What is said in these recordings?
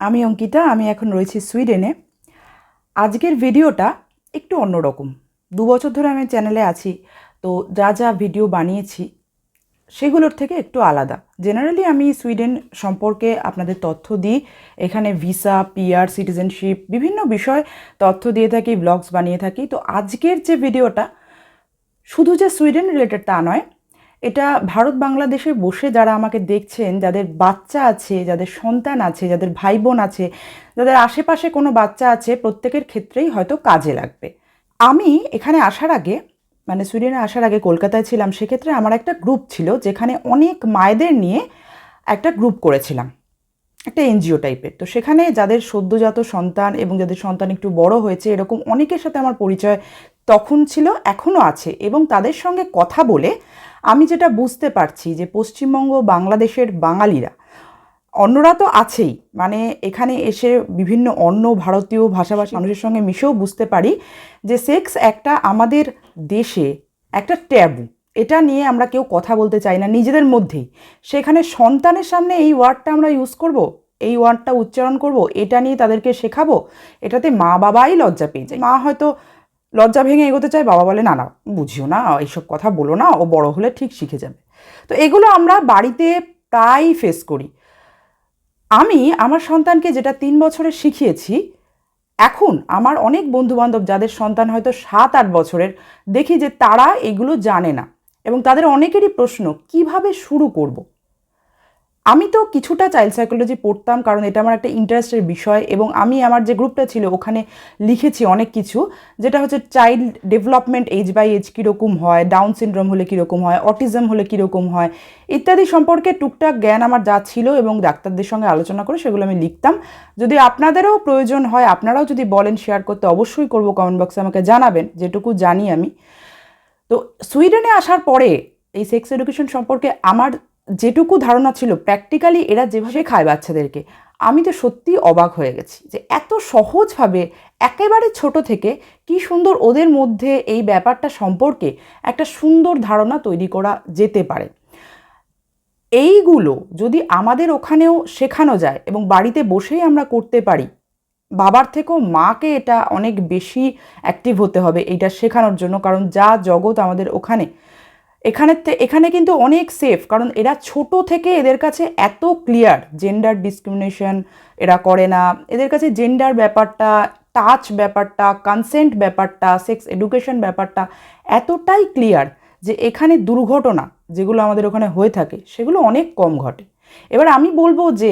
আমি অঙ্কিতা, আমি এখন রয়েছি সুইডেনে। আজকের ভিডিওটা একটু অন্যরকম। দু বছর ধরে আমি চ্যানেলে আছি, তো যা যা ভিডিও বানিয়েছি, সেগুলোর থেকে একটু আলাদা। জেনারেলি আমি সুইডেন সম্পর্কে আপনাদের তথ্য দিই। এখানে ভিসা, পিআর, সিটিজেনশিপ, বিভিন্ন বিষয় তথ্য দিয়ে থাকি, ব্লগস বানিয়ে থাকি। তো আজকের যে ভিডিওটা, শুধু যে সুইডেন রিলেটেড তা নয় এটা ভারত বাংলাদেশে বসে যারা আমাকে দেখছেন, যাদের বাচ্চা আছে, যাদের সন্তান আছে, যাদের ভাই বোন আছে, যাদের আশেপাশে কোনো বাচ্চা আছে, প্রত্যেকের ক্ষেত্রেই হয়তো কাজে লাগবে। আমি এখানে আসার আগে মানে সুইডেনে আসার আগে কলকাতায় ছিলাম, সেক্ষেত্রে আমার একটা গ্রুপ ছিল যেখানে অনেক মায়েদের নিয়ে একটা গ্রুপ করেছিলাম, একটা এনজিও টাইপের। তো সেখানে যাদের সদ্যজাত সন্তান এবং যাদের সন্তান একটু বড় হয়েছে, এরকম অনেকের সাথে আমার পরিচয় তখন ছিল এখনও আছে এবং তাদের সঙ্গে কথা বলে আমি যেটা বুঝতে পারছি যে পশ্চিমবঙ্গ বাংলাদেশের বাঙালিরা, অন্যরা তো আছেই। মানে এখানে এসে বিভিন্ন অন্য ভারতীয় ভাষাভাষী মানুষের সঙ্গে মিশেও বুঝতে পারি যে সেক্স একটা আমাদের দেশে একটা ট্যাবু। এটা নিয়ে আমরা কেউ কথা বলতে চাই না, নিজেদের মধ্যেই। সেখানে সন্তানের সামনে এই ওয়ার্ডটা আমরা ইউজ করব, এই ওয়ার্ডটা উচ্চারণ করব, এটা নিয়ে তাদেরকে শেখাবো, এটাতে মা বাবাই লজ্জা পেয়ে যায়। মা হয়তো লজ্জা ভেঙে এগোতে চায়, বাবা বলে, না না, বুঝিও না এইসব কথা বলো না, ও বড় হলে ঠিক শিখে যাবে। তো এগুলো আমরা বাড়িতে প্রায় ফেস করি। আমি আমার সন্তানকে যেটা তিন বছরে শিখিয়েছি, এখন আমার অনেক বন্ধুবান্ধব যাদের সন্তান হয়তো সাত, আট বছরের, দেখি যে তারা এগুলো জানে না। এবং তাদের অনেকেরই প্রশ্ন, কীভাবে শুরু করব। আমি তো কিছুটা চাইল্ড সাইকোলজি পড়তাম, কারণ এটা আমার একটা ইন্টারেস্টের বিষয় এবং আমি আমার যে গ্রুপটা ছিল ওখানে লিখেছি অনেক কিছু, যেটা হচ্ছে child development age by age কীরকম হয় ডাউন সিনড্রোম হলে কীরকম হয় অটিজম হলে কীরকম হয়, ইত্যাদি সম্পর্কে টুকটাক জ্ঞান আমার যা ছিল এবং ডাক্তারদের সঙ্গে আলোচনা করে সেগুলো আমি লিখতাম। যদি আপনাদেরও প্রয়োজন হয়, আপনারাও যদি বলেন শেয়ার করতে, অবশ্যই করব কমেন্ট বক্সে আমাকে জানাবেন, যেটুকু জানি আমি। তো সুইডেনে আসার পরে এই সেক্স এডুকেশন সম্পর্কে আমার যেটুকু ধারণা ছিল প্র্যাকটিক্যালি এরা যেভাবে খায় বাচ্চাদেরকে, আমি তো সত্যি অবাক হয়ে গেছি যে এত সহজভাবে একেবারে ছোট থেকে কি সুন্দর ওদের মধ্যে এই ব্যাপারটা সম্পর্কে একটা সুন্দর ধারণা তৈরি করা যেতে পারে। এইগুলো যদি আমাদের ওখানেও শেখানো যায় এবং বাড়িতে বসেই আমরা করতে পারি, বাবার থেকেও মাকে এটা অনেক বেশি অ্যাক্টিভ হতে হবে এইটা শেখানোর জন্য, কারণ যা জগৎ আমাদের ওখানে এখানে এখানে কিন্তু অনেক সেফ কারণ এরা ছোট থেকে এদের কাছে এত ক্লিয়ার জেন্ডার ডিসক্রিমিনেশন এরা করে না। এদের কাছে জেন্ডার ব্যাপারটা টাচ ব্যাপারটা কনসেন্ট ব্যাপারটা সেক্স এডুকেশন ব্যাপারটা এতটাই ক্লিয়ার যে এখানে দুর্ঘটনা যেগুলো আমাদের ওখানে হয়ে থাকে, সেগুলো অনেক কম ঘটে। এবার আমি বলব যে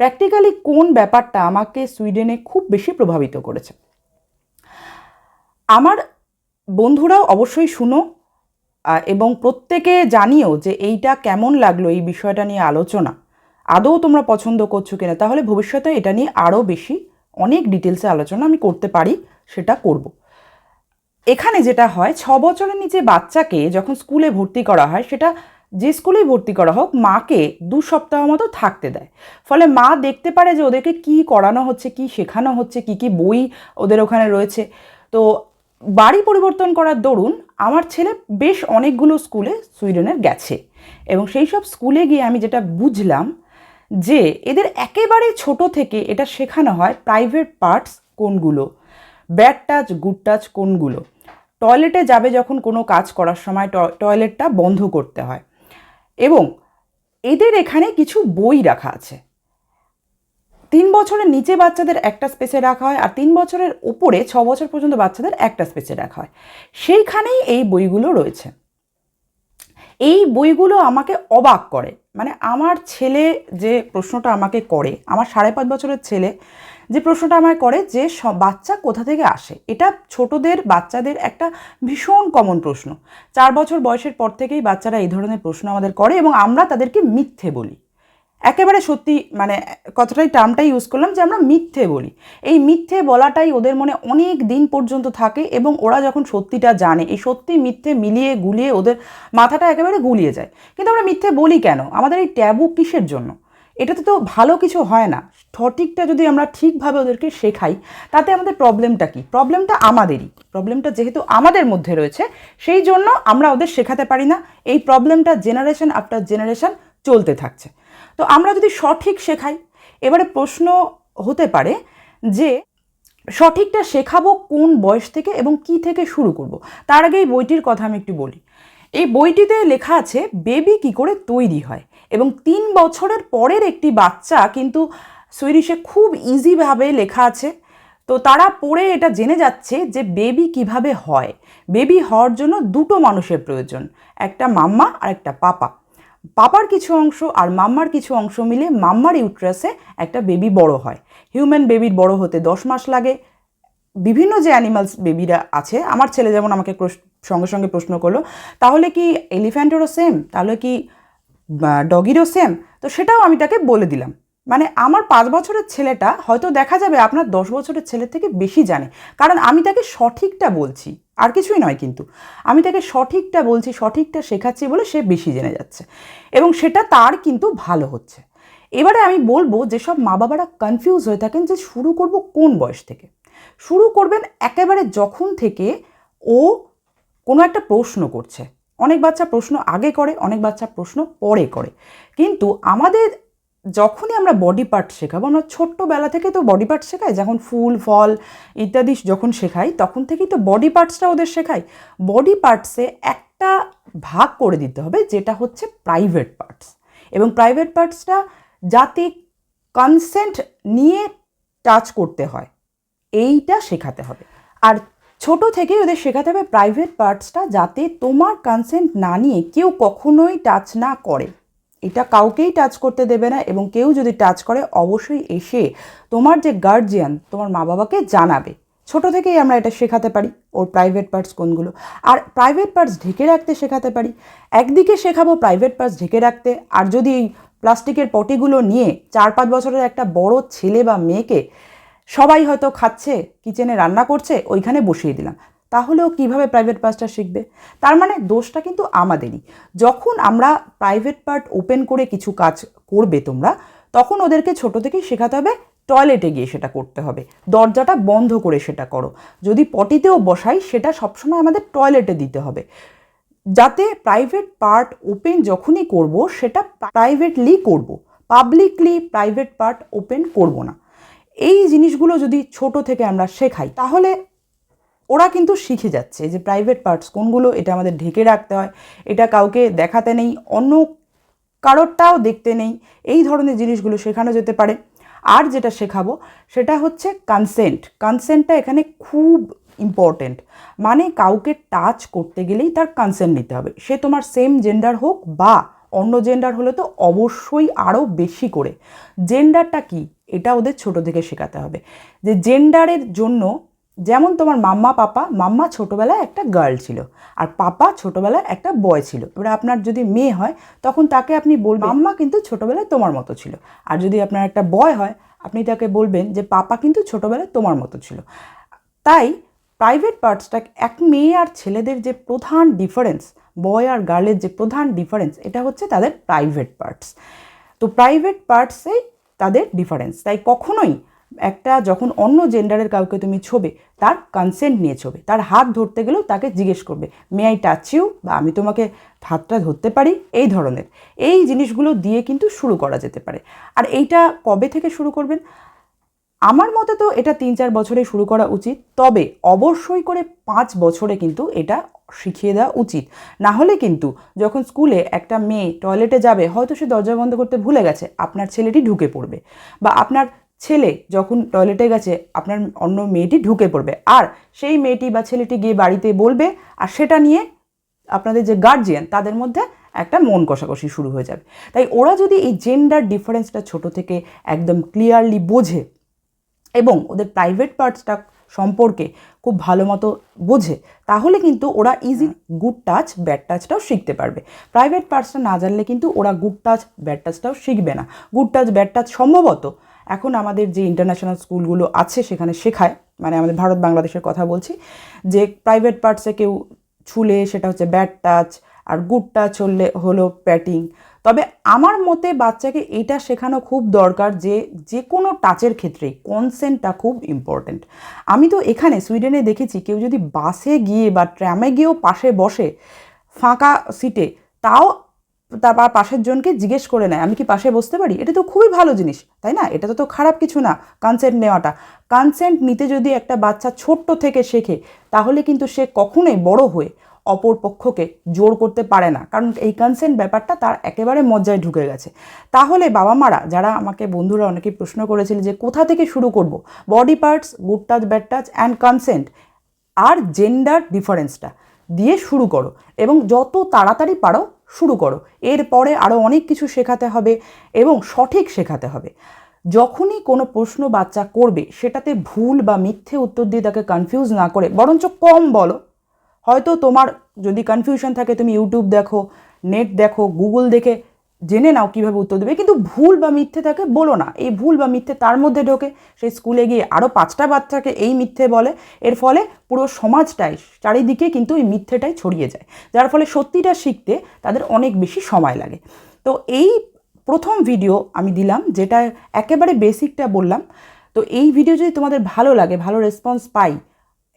প্র্যাকটিক্যালি কোন ব্যাপারটা আমাকে সুইডেনে খুব বেশি প্রভাবিত করেছে। আমার বন্ধুরাও অবশ্যই শুনো এবং প্রত্যেকে জানিও যে এইটা কেমন লাগল এই বিষয়টা নিয়ে আলোচনা। আদৌ তোমরা পছন্দ করছ কিনা, তাহলে ভবিষ্যতে এটা নিয়ে আরও বেশি অনেক ডিটেলসে আলোচনা আমি করতে পারি, সেটা করব। এখানে যেটা হয়, ছ বছরের নিচে বাচ্চাকে যখন স্কুলে ভর্তি করা হয়, সেটা যে স্কুলেই ভর্তি করা হোক, মাকে দু সপ্তাহ মতো থাকতে দেয়। ফলে মা দেখতে পারে যে ওদেরকে কি করানো হচ্ছে, কি শেখানো হচ্ছে, কি কি বই ওদের ওখানে রয়েছে। তো বাড়ি পরিবর্তন করার দরুন আমার ছেলে বেশ অনেকগুলো স্কুলে সুইডেনের গেছে। এবং সেই সব স্কুলে গিয়ে আমি যেটা বুঝলাম যে এদের একেবারে ছোট থেকে এটা শেখানো হয় প্রাইভেট পার্টস কোনগুলো ব্যাড টাচ গুড টাচ কোনগুলো। টয়লেটে যাবে যখন কোনো কাজ করার সময় টয়লেটটা বন্ধ করতে হয়। এবং এদের এখানে কিছু বই রাখা আছে। তিন বছরের নিচে বাচ্চাদের একটা স্পেসে রাখা হয় আর তিন বছরের উপরে ছ বছর পর্যন্ত বাচ্চাদের একটা স্পেসে রাখা হয়। সেইখানেই এই বইগুলো রয়েছে। এই বইগুলো আমাকে অবাক করে। মানে আমার ছেলে যে প্রশ্নটা আমাকে করে, আমার সাড়ে পাঁচ বছরের ছেলে যে প্রশ্নটা আমায় করে যে বাচ্চা কোথা থেকে আসে? এটা ছোটদের, বাচ্চাদের একটা ভীষণ কমন প্রশ্ন। চার বছর বয়সের পর থেকেই বাচ্চারা এই ধরনের প্রশ্ন আমাদের করে এবং আমরা তাদেরকে মিথ্যে বলি। একেবারে সত্যি মানে কতটাই টার্মটাই ইউজ করলাম যে আমরা মিথ্যে বলি। এই মিথ্যে বলাটাই ওদের মনে অনেক দিন পর্যন্ত থাকে এবং ওরা যখন সত্যিটা জানে, এই সত্যি মিথ্যে মিলিয়ে গুলিয়ে ওদের মাথাটা একেবারে গুলিয়ে যায়। কিন্তু আমরা মিথ্যে বলি কেন? আমাদের এই ট্যাবু কিসের জন্য? এটাতে তো ভালো কিছু হয় না। সঠিকটা যদি আমরা ঠিকভাবে ওদেরকে শেখাই, তাতে আমাদের প্রবলেমটা কি? প্রবলেমটা আমাদেরই। প্রবলেমটা যেহেতু আমাদের মধ্যে রয়েছে, সেই জন্য আমরা ওদের শেখাতে পারি না। এই প্রবলেমটা জেনারেশন আফটার জেনারেশন চলতে থাকছে। তো আমরা যদি সঠিক শেখাই, এবারে প্রশ্ন হতে পারে যে সঠিকটা শেখাবো কোন বয়স থেকে এবং কি থেকে শুরু করব। তার আগে এই বইটির কথা আমি একটু বলি। এই বইটিতে লেখা আছে, বেবি কি করে তৈরি হয়? এবং তিন বছরের পরের একটি বাচ্চা কিন্তু সুইডিশে খুব ইজিভাবে লেখা আছে। তো তারা পড়ে এটা জেনে যাচ্ছে যে বেবি কীভাবে হয়। বেবি হওয়ার জন্য দুটো মানুষের প্রয়োজন, একটা মাম্মা আর একটা পাপা। পাপার কিছু অংশ আর মাম্মার কিছু অংশ মিলে মাম্মার ইউট্রাসে একটা বেবি বড় হয়। হিউম্যান বেবির বড় হতে দশ মাস লাগে। বিভিন্ন যে অ্যানিমালস বেবিরা আছে, আমার ছেলে যেমন আমাকে সঙ্গে সঙ্গে প্রশ্ন করল, তাহলে কি এলিফ্যান্টেরও সেম তাহলে কি ডগিরও সেম তো সেটাও আমি তাকে বলে দিলাম। মানে আমার পাঁচ বছরের ছেলেটা হয়তো দেখা যাবে আপনার দশ বছরের ছেলের থেকে বেশি জানে। কারণ আমি তাকে সঠিকটা বলছি, আর কিছুই নয় কিন্তু। আমি তাকে সঠিকটা বলছি, সঠিকটা শেখাচ্ছি বলে সে বেশি জেনে যাচ্ছে। এবং সেটা তার কিন্তু ভালো হচ্ছে। এবারে আমি বলব যেসব মা বাবারা কনফিউজ হয়ে থাকেন যে শুরু করব কোন বয়স থেকে? শুরু করবেন একেবারে যখন থেকে ও কোনো একটা প্রশ্ন করছে। অনেক বাচ্চা প্রশ্ন আগে করে, অনেক বাচ্চা প্রশ্ন পরে করে। কিন্তু আমাদের যখনই আমরা বডি পার্ট শেখাবো, আমরা ছোট্টবেলা থেকে তো বডি পার্ট শেখাই যখন ফুল, ফল ইত্যাদি যখন শেখাই, তখন থেকেই তো বডি পার্টসটা ওদের শেখাই। বডি পার্টসে একটা ভাগ করে দিতে হবে, যেটা হচ্ছে প্রাইভেট পার্টস এবং প্রাইভেট পার্টসটা যাতে কনসেন্ট নিয়ে টাচ করতে হয়, এইটা শেখাতে হবে। আর ছোট থেকেই ওদের শেখাতে হবে প্রাইভেট পার্টসটা যাতে তোমার কনসেন্ট না নিয়ে কেউ কখনোই টাচ না করে। এটা কাউকেই টাচ করতে দেবে না এবং কেউ যদি টাচ করে, অবশ্যই এসে তোমার যে গার্জিয়ান তোমার মা বাবাকে জানাবে। ছোট থেকেই আমরা এটা শেখাতে পারি, ওর প্রাইভেট পার্টস কোনগুলো। আর প্রাইভেট পার্টস ঢেকে রাখতে শেখাতে পারি। একদিকে শেখাবো প্রাইভেট পার্টস ঢেকে রাখতে, আর যদি এই প্লাস্টিকের পটিগুলো নিয়ে চার পাঁচ বছরের একটা বড় ছেলে বা মেয়েকে সবাই হয়তো খাচ্ছে কিচেনে রান্না করছে, ওইখানে বসিয়ে দিলাম। তাহলেও কীভাবে প্রাইভেট পার্টসটা শিখবে? তার মানে দোষটা কিন্তু আমাদেরই। যখন আমরা প্রাইভেট পার্ট ওপেন করে কিছু কাজ করবে তোমরা, তখন ওদেরকে ছোট থেকেই শেখাতে হবে টয়লেটে গিয়ে সেটা করতে হবে। দরজাটা বন্ধ করে সেটা করো। যদি পটিতেও বসাই, সেটা সবসময় আমাদের টয়লেটে দিতে হবে। যাতে প্রাইভেট পার্ট ওপেন যখনই করব, সেটা প্রাইভেটলি করব। পাবলিকলি প্রাইভেট পার্ট ওপেন করব না। এই জিনিসগুলো যদি ছোট থেকে আমরা শেখাই, তাহলে ওরা কিন্তু শিখে যাচ্ছে যে প্রাইভেট পার্টস কোনগুলো এটা আমাদের ঢেকে রাখতে হয়, এটা কাউকে দেখাতে নেই, অন্য কারোরটাও দেখতে নেই, এই ধরনের জিনিসগুলো শেখানো যেতে পারে। আর যেটা শেখাবো সেটা হচ্ছে কনসেন্ট কনসেন্টটা এখানে খুব ইম্পর্টেন্ট মানে কাউকে টাচ করতে গেলেই তার কনসেন্ট নিতে হবে। সে তোমার সেম জেন্ডার হোক বা অন্য জেন্ডার হলে তো অবশ্যই আরও বেশি করে। জেন্ডারটা কি? এটা ওদের ছোট থেকে শেখাতে হবে। যে জেন্ডারের জন্য যেমন তোমার মাম্মা, পাপা, মাম্মা ছোটোবেলায় একটা গার্ল ছিল আর পাপা ছোটোবেলায় একটা বয় ছিল। এবার আপনার যদি মেয়ে হয়, তখন তাকে আপনি বলবেন, মাম্মা কিন্তু ছোটোবেলায় তোমার মতো ছিল। আর যদি আপনার একটা বয় হয়, আপনি তাকে বলবেন যে, পাপা কিন্তু ছোটোবেলায় তোমার মতো ছিল। তাই প্রাইভেট পার্টসটা এক মেয়ে আর ছেলেদের যে প্রধান ডিফারেন্স বয় আর গার্লের যে প্রধান ডিফারেন্স এটা হচ্ছে তাদের প্রাইভেট পার্টস তো প্রাইভেট পার্টসেই তাদের ডিফারেন্স তাই কখনোই একটা যখন অন্য জেন্ডারের কাউকে তুমি ছোবে, তার কনসেন্ট নিয়ে ছোবে, তার হাত ধরতে গেলেও তাকে জিজ্ঞেস করবে মে আই টাচ ইউ বা, আমি তোমাকে হাতটা ধরতে পারি? এই ধরনের। এই জিনিসগুলো দিয়ে কিন্তু শুরু করা যেতে পারে। আর এইটা কবে থেকে শুরু করবেন? আমার মতে তো এটা তিন চার বছরে শুরু করা উচিত, তবে অবশ্যই করে পাঁচ বছরে কিন্তু এটা শিখিয়ে দেওয়া উচিত। না হলে কিন্তু যখন স্কুলে একটা মেয়ে টয়লেটে যাবে, হয়তো সে দরজা বন্ধ করতে ভুলে গেছে, আপনার ছেলেটি ঢুকে পড়বে বা আপনার ছেলে যখন টয়লেটে গেছে আপনার অন্য মেয়েটি ঢুকে পড়বে। আর সেই মেয়েটি বা ছেলেটি গিয়ে বাড়িতে বলবে আর সেটা নিয়ে আপনাদের যে গার্জিয়ান তাদের মধ্যে একটা মন কষাকষি শুরু হয়ে যাবে। তাই ওরা যদি এই জেন্ডার ডিফারেন্সটা ছোট থেকে একদম ক্লিয়ারলি বোঝে এবং ওদের প্রাইভেট পার্টসটা সম্পর্কে খুব ভালো মতো বোঝে তাহলে কিন্তু ওরা ইজি গুড টাচ ব্যাড টাচটাও শিখতে পারবে। প্রাইভেট পার্টসটা না জানলে কিন্তু ওরা গুড টাচ ব্যাড টাচটাও শিখবে না। গুড টাচ ব্যাড টাচ সম্ভবত এখন আমাদের যে ইন্টারন্যাশনাল স্কুলগুলো আছে সেখানে শেখায় মানে আমাদের ভারত বাংলাদেশের কথা বলছি, যে প্রাইভেট পার্টসে কেউ ছুলে সেটা হচ্ছে ব্যাড টাচ আর গুড টাচ হলে হলো প্যাটিং তবে আমার মতে বাচ্চাকে এটা শেখানো খুব দরকার যে যে কোনো টাচের ক্ষেত্রে কনসেন্টটা খুব ইম্পর্ট্যান্ট আমি তো এখানে সুইডেনে দেখেছি কেউ যদি বাসে গিয়ে বা ট্রামে গিয়েও পাশে বসে ফাঁকা সিটে তাও তারপর পাশের জনকে জিজ্ঞেস করে নেয়, আমি কি পাশে বসতে পারি? এটা তো খুবই ভালো জিনিস, তাই না? এটা তো খারাপ কিছু না কনসেন্ট নেওয়াটা। কনসেন্ট নিতে যদি একটা বাচ্চা ছোট্ট থেকে শেখে, তাহলে কিন্তু সে কখনোই বড় হয়ে অপর পক্ষকে জোর করতে পারে না। কারণ এই কনসেন্ট ব্যাপারটা তার একেবারে মজ্জায় ঢুকে গেছে। তাহলে বাবা মারা, যারা আমাকে বন্ধুরা অনেকে প্রশ্ন করেছিল যে কোথা থেকে শুরু করব? Body parts good touch bad touch and consent R gender ডিফারেন্সটা দিয়ে শুরু করো। এবং যত তাড়াতাড়ি পারো শুরু করো। এরপরে আরও অনেক কিছু শেখাতে হবে এবং সঠিক শেখাতে হবে। যখনই কোনো প্রশ্ন বাচ্চা করবে, সেটাতে ভুল বা মিথ্যে উত্তর দিয়ে তাকে কনফিউজ না করে, বরঞ্চ কম বলো। হয়তো তোমার যদি কনফিউশন থাকে, তুমি ইউটিউব দেখো নেট দেখো গুগল দেখে জেনে নাও কীভাবে উত্তর দেবে। কিন্তু ভুল বা মিথ্যে তাকে বলো না। এই ভুল বা মিথ্যে তার মধ্যে ঢোকে। সেই স্কুলে গিয়ে আরও পাঁচটা বাচ্চাকে এই মিথ্যে বলে। এর ফলে পুরো সমাজটাই, চারিদিকে কিন্তু এই মিথ্যেটাই ছড়িয়ে যায়। যার ফলে সত্যিটা শিখতে তাদের অনেক বেশি সময় লাগে। তো এই প্রথম ভিডিও আমি দিলাম, যেটা একেবারে বেসিকটা বললাম। তো এই ভিডিও যদি তোমাদের ভালো লাগে, ভালো রেসপন্স পাই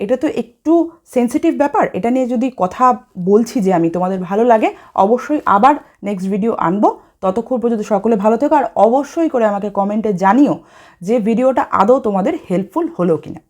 এটা তো একটু সেন্সিটিভ ব্যাপার। এটা নিয়ে যদি কথা বলছি যে আমি, তোমাদের ভালো লাগে, অবশ্যই আবার নেক্সট ভিডিও আনব। ততক্ষণ পর্যন্ত সকলে ভালো থেকো, আর অবশ্যই করে আমাকে কমেন্টে জানিও যে ভিডিওটা আদৌ তোমাদের হেল্পফুল হলো কিনা।